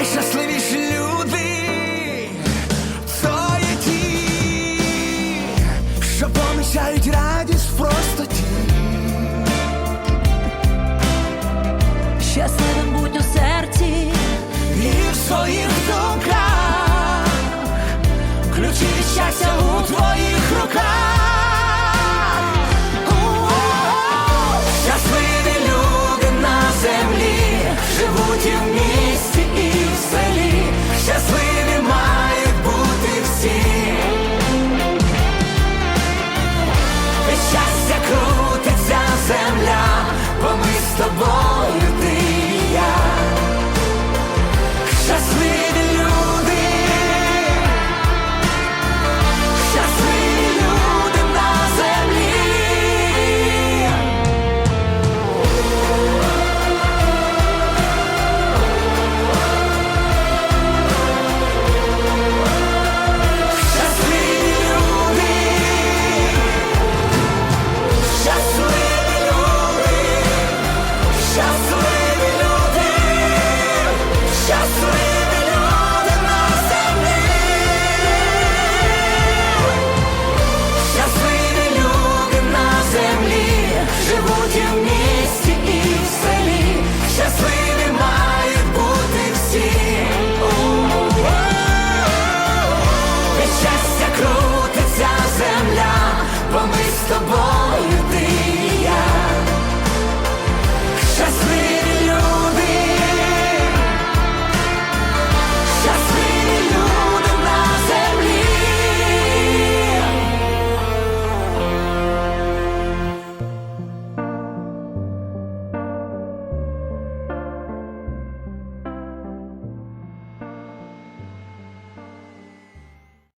найщасливіші люди, то є ті, що помічають радість в простоті. Щасливі крутиться земля, бо ми з тобою